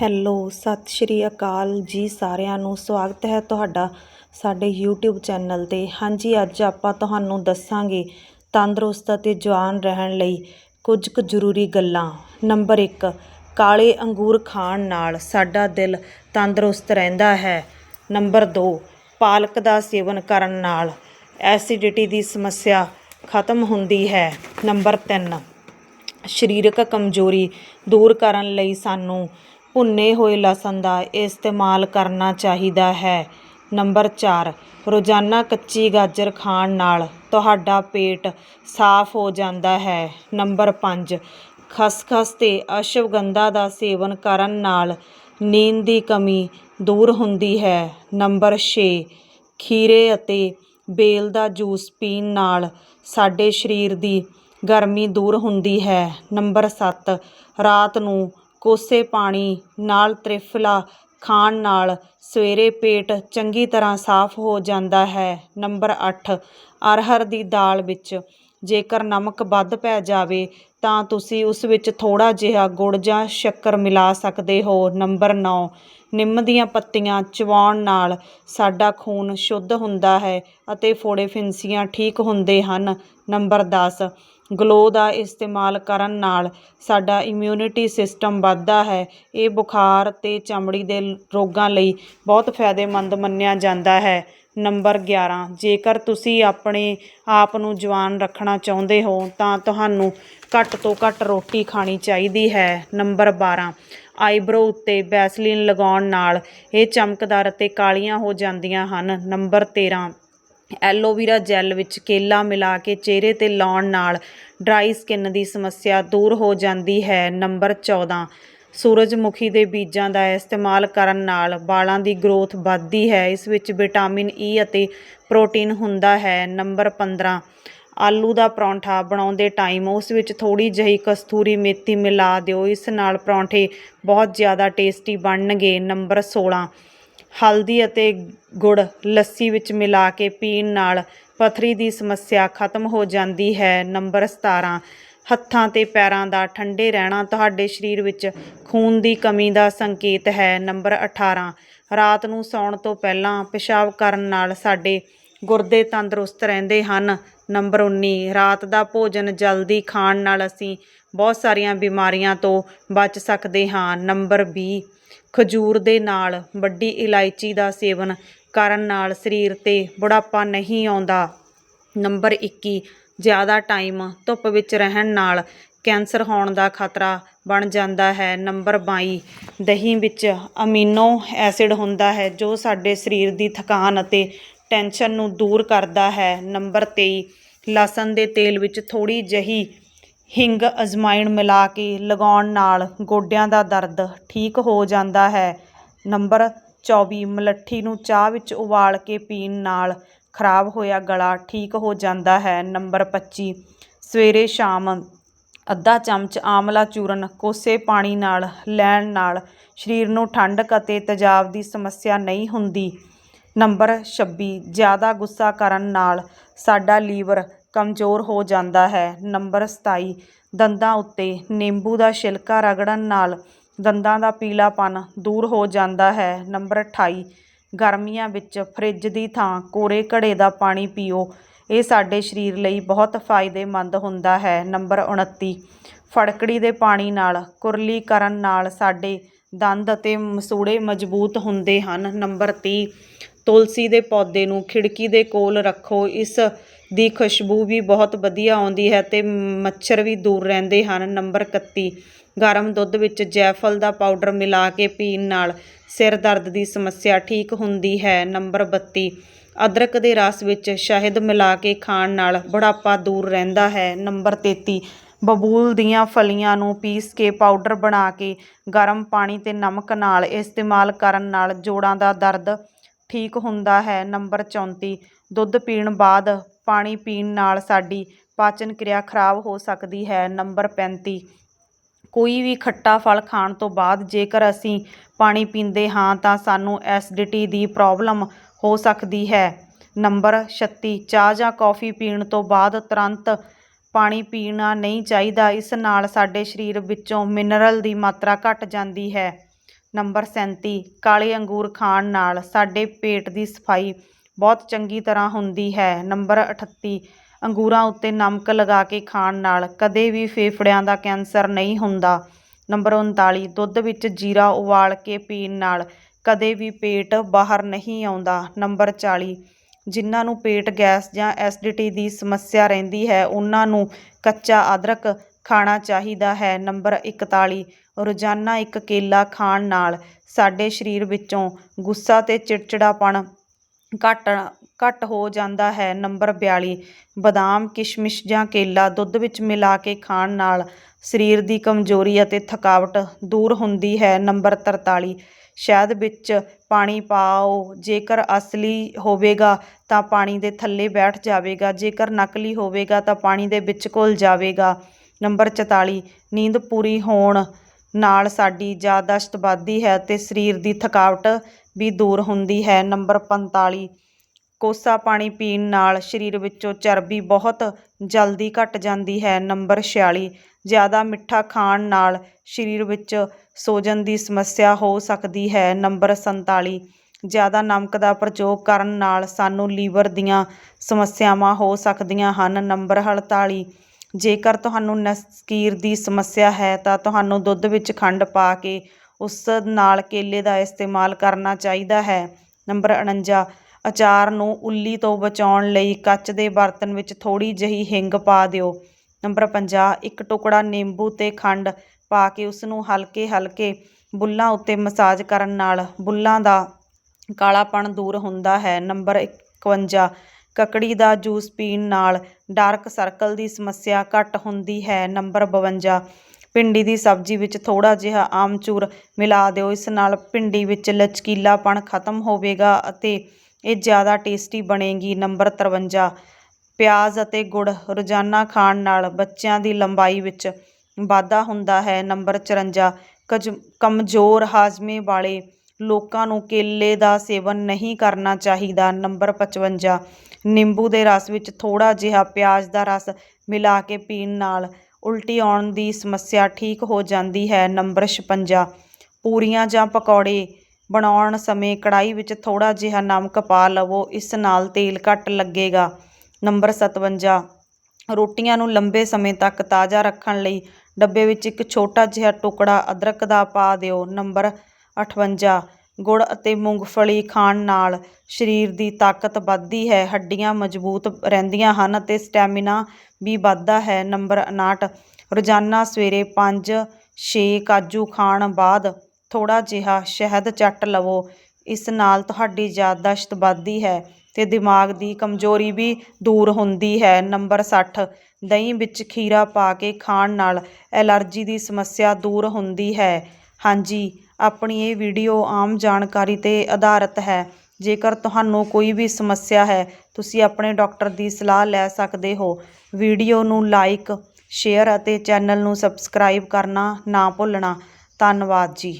Hello, ਸਤਿ ਸ਼੍ਰੀ ਅਕਾਲ ਜੀ ਸਾਰਿਆਂ ਨੂੰ। ਸਵਾਗਤ ਹੈ ਤੁਹਾਡਾ ਸਾਡੇ YouTube ਚੈਨਲ ਤੇ। ਹਾਂਜੀ, ਅੱਜ ਆਪਾਂ ਤੁਹਾਨੂੰ ਦੱਸਾਂਗੇ ਤੰਦਰੁਸਤ ਅਤੇ ਜਵਾਨ ਰਹਿਣ ਲਈ ਕੁਝ ਕੁ ਜ਼ਰੂਰੀ ਗੱਲਾਂ। ਨੰਬਰ 1 ਕਾਲੇ ਅੰਗੂਰ ਖਾਣ ਨਾਲ ਸਾਡਾ ਦਿਲ ਤੰਦਰੁਸਤ ਰਹਿੰਦਾ ਹੈ। ਨੰਬਰ 2 ਪਾਲਕ ਦਾ ਸੇਵਨ ਕਰਨ ਨਾਲ ਐਸਿਡਿਟੀ ਦੀ ਸਮੱਸਿਆ ਖਤਮ ਹੁੰਦੀ ਹੈ। ਨੰਬਰ 3 ਸਰੀਰਕ ਕਮਜ਼ੋਰੀ ਦੂਰ ਕਰਨ ਲਈ ਸਾਨੂੰ ਭੁੰਨੇ ਹੋਏ ਲਸਣ ਦਾ ਇਸਤੇਮਾਲ ਕਰਨਾ ਚਾਹੀਦਾ ਹੈ। ਨੰਬਰ ਚਾਰ, ਰੋਜ਼ਾਨਾ ਕੱਚੀ ਗਾਜਰ ਖਾਣ ਨਾਲ ਤੁਹਾਡਾ ਪੇਟ ਸਾਫ਼ ਹੋ ਜਾਂਦਾ ਹੈ। ਨੰਬਰ ਪੰਜ, ਖਸਖਸ ਅਤੇ ਅਸ਼ਵਗੰਧਾ ਦਾ ਸੇਵਨ ਕਰਨ ਨਾਲ ਨੀਂਦ ਦੀ ਕਮੀ ਦੂਰ ਹੁੰਦੀ ਹੈ। ਨੰਬਰ ਛੇ, ਖੀਰੇ ਅਤੇ ਬੇਲ ਦਾ ਜੂਸ ਪੀਣ ਨਾਲ ਸਾਡੇ ਸਰੀਰ ਦੀ ਗਰਮੀ ਦੂਰ ਹੁੰਦੀ ਹੈ। ਨੰਬਰ ਸੱਤ, ਰਾਤ ਨੂੰ ਕੋਸੇ ਪਾਣੀ ਨਾਲ ਤ੍ਰਿਫਲਾ ਖਾਣ ਨਾਲ ਸਵੇਰੇ ਪੇਟ ਚੰਗੀ ਤਰ੍ਹਾਂ ਸਾਫ਼ ਹੋ ਜਾਂਦਾ ਹੈ। ਨੰਬਰ ਅੱਠ, ਅਰਹਰ ਦੀ ਦਾਲ ਵਿੱਚ ਜੇਕਰ ਨਮਕ ਵੱਧ ਪੈ ਜਾਵੇ ਤਾਂ ਤੁਸੀਂ ਉਸ ਵਿੱਚ ਥੋੜ੍ਹਾ ਜਿਹਾ ਗੁੜ ਜਾਂ ਸ਼ੱਕਰ ਮਿਲਾ ਸਕਦੇ ਹੋ। ਨੰਬਰ 9 ਨਿੰਮ ਦੀਆਂ ਪੱਤੀਆਂ ਚਬਾਉਣ ਨਾਲ ਸਾਡਾ ਖੂਨ ਸ਼ੁੱਧ ਹੁੰਦਾ ਹੈ ਅਤੇ ਫੋੜੇ ਫਿੰਸੀਆਂ ਠੀਕ ਹੁੰਦੇ ਹਨ। ਨੰਬਰ ਦਸ, ਗਲੋ ਦਾ ਇਸਤੇਮਾਲ ਕਰਨ ਨਾਲ ਸਾਡਾ ਇਮਿਊਨਿਟੀ ਸਿਸਟਮ ਵੱਧਦਾ ਹੈ। ਇਹ ਬੁਖਾਰ ਅਤੇ ਚਮੜੀ ਦੇ ਰੋਗਾਂ ਲਈ ਬਹੁਤ ਫਾਇਦੇਮੰਦ ਮੰਨਿਆ ਜਾਂਦਾ ਹੈ। ਨੰਬਰ 11 ਜੇਕਰ ਤੁਸੀਂ ਆਪਣੇ ਆਪ ਨੂੰ ਜਵਾਨ ਰੱਖਣਾ ਚਾਹੁੰਦੇ ਹੋ, ਤਾਂ ਤੁਹਾਨੂੰ ਘੱਟ ਤੋਂ ਘੱਟ ਰੋਟੀ ਖਾਣੀ ਚਾਹੀਦੀ ਹੈ। ਨੰਬਰ 12 ਆਈਬ੍ਰੋ ਉੱਤੇ ਵੈਸਲੀਨ ਲਗਾਉਣ ਨਾਲ ਇਹ ਚਮਕਦਾਰ ਅਤੇ ਕਾਲੀਆਂ ਹੋ ਜਾਂਦੀਆਂ ਹਨ। ਨੰਬਰ 13 ਐਲੋਵੀਰਾ ਜੈਲ ਵਿੱਚ ਕੇਲਾ ਮਿਲਾ ਕੇ ਚਿਹਰੇ ਤੇ ਲਾਉਣ ਨਾਲ ਡਰਾਈ ਸਕਿਨ ਦੀ ਸਮੱਸਿਆ ਦੂਰ ਹੋ ਜਾਂਦੀ ਹੈ। ਨੰਬਰ 14 ਸੂਰਜਮੁਖੀ ਦੇ ਬੀਜਾਂ ਦਾ ਇਸਤੇਮਾਲ ਕਰਨ ਨਾਲ ਵਾਲਾਂ ਦੀ ਗਰੋਥ ਵੱਧਦੀ ਹੈ। ਇਸ ਵਿੱਚ ਵਿਟਾਮਿਨ ਈ ਅਤੇ ਪ੍ਰੋਟੀਨ ਹੁੰਦਾ ਹੈ। ਨੰਬਰ 15 ਆਲੂ ਦਾ ਪਰੌਂਠਾ ਬਣਾਉਂਦੇ ਟਾਈਮ ਉਸ ਵਿੱਚ ਥੋੜੀ ਜਿਹੀ ਕਸਤੂਰੀ ਮੇਥੀ ਮਿਲਾ ਦਿਓ। ਇਸ ਨਾਲ ਪਰੌਂਠੇ ਬਹੁਤ ਜ਼ਿਆਦਾ ਟੇਸਟੀ ਬਣਨਗੇ। ਨੰਬਰ 16 ਹਲਦੀ ਅਤੇ ਗੁੜ ਲੱਸੀ ਵਿੱਚ ਮਿਲਾ ਕੇ ਪੀਣ ਨਾਲ ਪਥਰੀ ਦੀ ਸਮੱਸਿਆ ਖਤਮ ਹੋ ਜਾਂਦੀ ਹੈ। ਨੰਬਰ 17 ਹੱਥਾਂ ਤੇ ਪੈਰਾਂ ਦਾ ਠੰਡੇ ਰਹਿਣਾ ਤੁਹਾਡੇ ਸਰੀਰ ਵਿੱਚ ਖੂਨ ਦੀ ਕਮੀ ਦਾ ਸੰਕੇਤ ਹੈ। ਨੰਬਰ 18 ਰਾਤ ਨੂੰ ਸੌਣ ਤੋਂ ਪਹਿਲਾਂ ਪਿਸ਼ਾਬ ਕਰਨ ਨਾਲ ਸਾਡੇ ਗੁਰਦੇ ਤੰਦਰੁਸਤ ਰਹਿੰਦੇ ਹਨ। ਨੰਬਰ 19 ਰਾਤ ਦਾ ਭੋਜਨ ਜਲਦੀ ਖਾਣ ਨਾਲ ਅਸੀਂ ਬਹੁਤ ਸਾਰੀਆਂ ਬਿਮਾਰੀਆਂ ਤੋਂ ਬਚ ਸਕਦੇ ਹਾਂ। ਨੰਬਰ 20 ਖਜੂਰ ਦੇ ਨਾਲ ਵੱਡੀ ਇਲਾਇਚੀ ਦਾ ਸੇਵਨ ਕਰਨ ਨਾਲ ਸਰੀਰ ਤੇ ਬੁਢਾਪਾ ਨਹੀਂ ਆਉਂਦਾ। ਨੰਬਰ 21 ਜ਼ਿਆਦਾ ਟਾਈਮ ਧੁੱਪ ਵਿੱਚ ਰਹਿਣ ਨਾਲ ਕੈਂਸਰ ਹੋਣ ਦਾ ਖਤਰਾ ਬਣ ਜਾਂਦਾ ਹੈ। ਨੰਬਰ 22 ਦਹੀਂ ਵਿੱਚ ਅਮੀਨੋ ਐਸਿਡ ਹੁੰਦਾ ਹੈ ਜੋ ਸਾਡੇ ਸਰੀਰ ਦੀ ਥਕਾਨ ਅਤੇ ਟੈਨਸ਼ਨ ਨੂੰ ਦੂਰ ਕਰਦਾ ਹੈ। ਨੰਬਰ 23 ਲਸਣ ਦੇ ਤੇਲ ਵਿੱਚ ਥੋੜੀ ਜਹੀ ਹਿੰਗ ਅਜਮਾਇਣ ਮਿਲਾ ਕੇ ਲਗਾਉਣ ਨਾਲ ਗੋਡਿਆਂ ਦਾ ਦਰਦ ਠੀਕ ਹੋ ਜਾਂਦਾ ਹੈ। ਨੰਬਰ 24 ਮਲੱਠੀ ਨੂੰ ਚਾਹ ਵਿੱਚ ਉਬਾਲ ਕੇ ਪੀਣ ਨਾਲ ਖਰਾਬ ਹੋਇਆ, ਗਲਾ ਠੀਕ ਹੋ ਜਾਂਦਾ ਹੈ। ਨੰਬਰ 25 ਸਵੇਰੇ ਸ਼ਾਮ ਅੱਧਾ ਚਮਚ ਆਮਲਾ ਚੂਰਨ, ਕੋਸੇ ਪਾਣੀ ਨਾਲ, ਲੈਣ ਨਾਲ, ਸਰੀਰ ਨੂੰ ਠੰਡਕ ਅਤੇ ਤੇਜ਼ਾਬ ਦੀ ਸਮੱਸਿਆ ਨਹੀਂ ਹੁੰਦੀ। ਨੰਬਰ 26 ਜ਼ਿਆਦਾ ਗੁੱਸਾ ਕਰਨ ਨਾਲ ਸਾਡਾ ਲੀਵਰ ਕਮਜ਼ੋਰ ਹੋ ਜਾਂਦਾ ਹੈ। ਨੰਬਰ 27 ਦੰਦਾਂ ਉੱਤੇ ਨਿੰਬੂ ਦਾ ਛਿਲਕਾ ਰਗੜਨ ਨਾਲ ਦੰਦਾਂ ਦਾ ਪੀਲਾਪਨ ਦੂਰ ਹੋ ਜਾਂਦਾ ਹੈ। ਨੰਬਰ 28 ਗਰਮੀਆਂ ਵਿੱਚ ਫਰਿੱਜ ਦੀ ਥਾਂ ਕੋਰੇ ਘੜੇ ਦਾ ਪਾਣੀ ਪੀਓ। ਇਹ ਸਾਡੇ ਸਰੀਰ ਲਈ ਬਹੁਤ ਫਾਇਦੇਮੰਦ ਹੁੰਦਾ ਹੈ। ਨੰਬਰ 29 ਫੜਕੜੀ ਦੇ ਪਾਣੀ ਨਾਲ ਕੁਰਲੀ ਕਰਨ ਨਾਲ ਸਾਡੇ ਦੰਦ ਅਤੇ ਮਸੂੜੇ ਮਜ਼ਬੂਤ ਹੁੰਦੇ ਹਨ। ਨੰਬਰ 30 ਤੁਲਸੀ ਦੇ ਪੌਦੇ ਨੂੰ ਖਿੜਕੀ ਦੇ ਕੋਲ ਰੱਖੋ। ਇਸ ਦੀ ਖੁਸ਼ਬੂ ਵੀ ਬਹੁਤ ਵਧੀਆ ਆਉਂਦੀ ਹੈ ਤੇ ਮੱਛਰ ਵੀ ਦੂਰ ਰਹਿੰਦੇ ਹਨ। ਨੰਬਰ 31 ਗਰਮ ਦੁੱਧ ਵਿੱਚ ਜੈਫਲ ਦਾ ਪਾਊਡਰ ਮਿਲਾ ਕੇ ਪੀਣ ਨਾਲ ਸਿਰ ਦਰਦ ਦੀ ਸਮੱਸਿਆ ਠੀਕ ਹੁੰਦੀ ਹੈ। ਨੰਬਰ 32 ਅਦਰਕ ਦੇ ਰਸ ਵਿੱਚ ਸ਼ਹਿਦ ਮਿਲਾ ਕੇ ਖਾਣ ਨਾਲ ਬੁਢਾਪਾ ਦੂਰ ਰਹਿੰਦਾ ਹੈ। ਨੰਬਰ 33 ਬਬੂਲ ਦੀਆਂ ਫਲੀਆਂ ਨੂੰ ਪੀਸ ਕੇ ਪਾਊਡਰ ਬਣਾ ਕੇ ਗਰਮ ਪਾਣੀ ਤੇ ਨਮਕ ਨਾਲ ਇਸਤੇਮਾਲ ਕਰਨ ਨਾਲ ਜੋੜਾਂ ਦਾ ਦਰਦ ਠੀਕ ਹੁੰਦਾ ਹੈ। ਨੰਬਰ 34 ਦੁੱਧ ਪੀਣ ਬਾਅਦ ਪਾਣੀ ਪੀਣ ਨਾਲ ਸਾਡੀ ਪਾਚਨ ਕਿਰਿਆ ਖਰਾਬ ਹੋ ਸਕਦੀ ਹੈ। ਨੰਬਰ 35 ਕੋਈ ਵੀ ਖੱਟਾ ਫਲ ਖਾਣ ਤੋਂ ਬਾਅਦ ਜੇਕਰ ਅਸੀਂ ਪਾਣੀ ਪੀਂਦੇ ਹਾਂ ਤਾਂ ਸਾਨੂੰ ਐਸਿਡਿਟੀ ਦੀ ਪ੍ਰੋਬਲਮ ਹੋ ਸਕਦੀ ਹੈ। ਨੰਬਰ 36 ਚਾਹ ਜਾਂ ਕੌਫੀ ਪੀਣ ਤੋਂ ਬਾਅਦ ਤੁਰੰਤ ਪਾਣੀ ਪੀਣਾ ਨਹੀਂ ਚਾਹੀਦਾ। ਇਸ ਨਾਲ ਸਾਡੇ ਸਰੀਰ ਵਿੱਚੋਂ ਮਿਨਰਲ ਦੀ ਮਾਤਰਾ ਘਟ ਜਾਂਦੀ ਹੈ। ਨੰਬਰ 37 ਕਾਲੇ ਅੰਗੂਰ ਖਾਣ ਨਾਲ ਸਾਡੇ ਪੇਟ ਦੀ ਸਫ਼ਾਈ ਬਹੁਤ ਚੰਗੀ ਤਰ੍ਹਾਂ ਹੁੰਦੀ ਹੈ। ਨੰਬਰ 38 ਅੰਗੂਰਾਂ ਉੱਤੇ ਨਮਕ ਲਗਾ ਕੇ ਖਾਣ ਨਾਲ ਕਦੇ ਵੀ ਫੇਫੜਿਆਂ ਦਾ ਕੈਂਸਰ ਨਹੀਂ ਹੁੰਦਾ। ਨੰਬਰ 39 ਦੁੱਧ ਵਿੱਚ ਜੀਰਾ ਉਬਾਲ ਕੇ ਪੀਣ ਨਾਲ ਕਦੇ ਵੀ ਪੇਟ ਬਾਹਰ ਨਹੀਂ ਆਉਂਦਾ। ਨੰਬਰ 40 ਜਿਨ੍ਹਾਂ ਨੂੰ ਪੇਟ ਗੈਸ ਜਾਂ ਐਸਿਡਿਟੀ ਦੀ ਸਮੱਸਿਆ ਰਹਿੰਦੀ ਹੈ, ਉਹਨਾਂ ਨੂੰ ਕੱਚਾ ਅਦਰਕ ਖਾਣਾ ਚਾਹੀਦਾ ਹੈ। ਨੰਬਰ 41 ਰੋਜ਼ਾਨਾ ਇੱਕ ਕੇਲਾ ਖਾਣ ਨਾਲ ਸਾਡੇ ਸਰੀਰ ਵਿੱਚੋਂ ਗੁੱਸਾ ਤੇ ਚਿੜਚਿੜਾਪਣ ਘੱਟ ਘੱਟ ਹੋ ਜਾਂਦਾ ਹੈ। ਨੰਬਰ 42 ਬਦਾਮ, ਕਿਸ਼ਮਿਸ਼ ਜਾਂ ਕੇਲਾ ਦੁੱਧ ਵਿੱਚ ਮਿਲਾ ਕੇ ਖਾਣ ਨਾਲ ਸਰੀਰ ਦੀ ਕਮਜ਼ੋਰੀ ਅਤੇ ਥਕਾਵਟ ਦੂਰ ਹੁੰਦੀ ਹੈ। ਨੰਬਰ 43 ਸ਼ਹਿਦ ਵਿੱਚ ਪਾਣੀ ਪਾਓ। ਜੇਕਰ ਅਸਲੀ ਹੋਵੇਗਾ ਤਾਂ ਪਾਣੀ ਦੇ ਥੱਲੇ ਬੈਠ ਜਾਵੇਗਾ। ਜੇਕਰ ਨਕਲੀ ਹੋਵੇਗਾ ਤਾਂ ਪਾਣੀ ਦੇ ਵਿੱਚ ਘੁਲ ਜਾਵੇਗਾ। ਨੰਬਰ 44 ਨੀਂਦ ਪੂਰੀ ਹੋਣ ਨਾਲ ਸਾਡੀ ਯਾਦਾਸ਼ਤ ਵੱਧਦੀ ਹੈ ਅਤੇ ਸਰੀਰ ਦੀ ਥਕਾਵਟ ਵੀ ਦੂਰ ਹੁੰਦੀ ਹੈ। ਨੰਬਰ 45 ਕੋਸਾ ਪਾਣੀ ਪੀਣ ਨਾਲ ਸਰੀਰ ਵਿੱਚੋਂ ਚਰਬੀ ਬਹੁਤ ਜਲਦੀ ਘਟ ਜਾਂਦੀ ਹੈ। ਨੰਬਰ 46 ਜ਼ਿਆਦਾ ਮਿੱਠਾ ਖਾਣ ਨਾਲ ਸਰੀਰ ਵਿੱਚ ਸੋਜਨ ਦੀ ਸਮੱਸਿਆ ਹੋ ਸਕਦੀ ਹੈ। ਨੰਬਰ 47 ਜ਼ਿਆਦਾ ਨਮਕ ਦਾ ਪ੍ਰਯੋਗ ਕਰਨ ਨਾਲ ਸਾਨੂੰ ਲੀਵਰ ਦੀਆਂ ਸਮੱਸਿਆਵਾਂ ਹੋ ਸਕਦੀਆਂ ਹਨ। ਨੰਬਰ 48 ਜੇਕਰ ਤੁਹਾਨੂੰ ਨਸਕੀਰ ਦੀ ਸਮੱਸਿਆ ਹੈ ਤਾਂ ਤੁਹਾਨੂੰ ਦੁੱਧ ਵਿੱਚ ਖੰਡ ਪਾ ਕੇ ਉਸ ਨਾਲ ਕੇਲੇ ਦਾ ਇਸਤੇਮਾਲ ਕਰਨਾ ਚਾਹੀਦਾ ਹੈ। ਨੰਬਰ 49 ਅਚਾਰ ਨੂੰ ਉੱਲੀ ਤੋਂ ਬਚਾਉਣ ਲਈ ਕੱਚ ਦੇ ਬਰਤਨ ਵਿੱਚ ਥੋੜੀ ਜਿਹੀ ਹਿੰਗ ਪਾ ਦਿਓ। ਨੰਬਰ 50 ਇੱਕ ਟੁਕੜਾ ਨਿੰਬੂ ਤੇ ਖੰਡ ਪਾ ਕੇ ਉਸ ਨੂੰ ਹਲਕੇ ਹਲਕੇ ਬੁੱਲਾਂ ਉੱਤੇ ਮਸਾਜ ਕਰਨ ਨਾਲ ਬੁੱਲਾਂ ਦਾ ਕਾਲਾਪਣ ਦੂਰ ਹੁੰਦਾ ਹੈ। ਨੰਬਰ 51 ਕਕੜੀ ਦਾ ਜੂਸ ਪੀਣ ਨਾਲ ਡਾਰਕ ਸਰਕਲ ਦੀ ਸਮੱਸਿਆ ਘੱਟ ਹੁੰਦੀ ਹੈ। ਨੰਬਰ 52 ਭਿੰਡੀ ਦੀ ਸਬਜ਼ੀ ਵਿੱਚ ਥੋੜਾ ਜਿਹਾ ਆਮਚੂਰ ਮਿਲਾ ਦਿਓ। ਇਸ ਨਾਲ ਭਿੰਡੀ ਵਿੱਚ ਲਚਕੀਲਾਪਣ ਖਤਮ ਹੋਵੇਗਾ ਅਤੇ ਇਹ ਜ਼ਿਆਦਾ ਟੇਸਟੀ ਬਣੇਗੀ। ਨੰਬਰ 53 ਪਿਆਜ਼ ਅਤੇ ਗੁੜ ਰੋਜ਼ਾਨਾ ਖਾਣ ਨਾਲ ਬੱਚਿਆਂ ਦੀ ਲੰਬਾਈ ਵਿੱਚ ਵਾਧਾ ਹੁੰਦਾ ਹੈ। ਨੰਬਰ 54 ਕਜ, ਕਮਜ਼ੋਰ ਹਾਜ਼ਮੇ ਵਾਲੇ ਲੋਕਾਂ ਨੂੰ ਕੇਲੇ ਦਾ ਸੇਵਨ ਨਹੀਂ ਕਰਨਾ ਚਾਹੀਦਾ। ਨੰਬਰ 55 ਨਿੰਬੂ ਦੇ ਰਸ ਵਿੱਚ ਥੋੜਾ ਜਿਹਾ ਪਿਆਜ਼ ਦਾ ਰਸ ਮਿਲਾ ਕੇ ਪੀਣ ਨਾਲ ਉਲਟੀ ਆਉਣ ਦੀ ਸਮੱਸਿਆ ਠੀਕ ਹੋ ਜਾਂਦੀ ਹੈ। ਨੰਬਰ 56 ਪੂਰੀਆਂ ਜਾਂ ਪਕੌੜੇ ਬਣਾਉਣ ਸਮੇਂ ਕੜਾਹੀ ਵਿੱਚ ਥੋੜ੍ਹਾ ਜਿਹਾ ਨਮਕ ਪਾ ਲਵੋ, ਇਸ ਨਾਲ ਤੇਲ ਘੱਟ ਲੱਗੇਗਾ। ਨੰਬਰ 57 ਰੋਟੀਆਂ ਨੂੰ ਲੰਬੇ ਸਮੇਂ ਤੱਕ ਤਾਜ਼ਾ ਰੱਖਣ ਲਈ ਡੱਬੇ ਵਿੱਚ ਇੱਕ ਛੋਟਾ ਜਿਹਾ ਟੁਕੜਾ ਅਦਰਕ ਦਾ ਪਾ ਦਿਓ। ਨੰਬਰ 58 ਗੁੜ ਅਤੇ ਮੂੰਗਫਲੀ ਖਾਣ ਨਾਲ ਸਰੀਰ ਦੀ ਤਾਕਤ ਵੱਧਦੀ ਹੈ, ਹੱਡੀਆਂ ਮਜ਼ਬੂਤ ਰਹਿੰਦੀਆਂ ਹਨ ਅਤੇ ਸਟੈਮਿਨਾ ਵੀ ਵੱਧਦਾ ਹੈ। ਨੰਬਰ 59 ਰੋਜ਼ਾਨਾ ਸਵੇਰੇ 5 6 ਕਾਜੂ ਖਾਣ ਬਾਅਦ ਥੋੜ੍ਹਾ ਜਿਹਾ ਸ਼ਹਿਦ ਚੱਟ ਲਵੋ। ਇਸ ਨਾਲ ਤੁਹਾਡੀ ਯਾਦਾਸ਼ਤ ਵੱਧਦੀ ਹੈ ਅਤੇ ਦਿਮਾਗ ਦੀ ਕਮਜ਼ੋਰੀ ਵੀ ਦੂਰ ਹੁੰਦੀ ਹੈ। ਨੰਬਰ ਸੱਠ, ਦਹੀਂ ਵਿੱਚ ਖੀਰਾ ਪਾ ਕੇ ਖਾਣ ਨਾਲ ਐਲਰਜੀ ਦੀ ਸਮੱਸਿਆ ਦੂਰ ਹੁੰਦੀ ਹੈ। ਹਾਂਜੀ, ਆਪਣੀ ਇਹ ਵੀਡੀਓ ਆਮ ਜਾਣਕਾਰੀ 'ਤੇ ਆਧਾਰਿਤ ਹੈ। ਜੇਕਰ ਤੁਹਾਨੂੰ ਕੋਈ ਵੀ ਸਮੱਸਿਆ ਹੈ, ਤੁਸੀਂ ਆਪਣੇ ਡਾਕਟਰ ਦੀ ਸਲਾਹ ਲੈ ਸਕਦੇ ਹੋ। ਵੀਡੀਓ ਨੂੰ ਲਾਈਕ, ਸ਼ੇਅਰ ਅਤੇ ਚੈਨਲ ਨੂੰ ਸਬਸਕ੍ਰਾਈਬ ਕਰਨਾ ਨਾ ਭੁੱਲਣਾ। ਧੰਨਵਾਦ ਜੀ।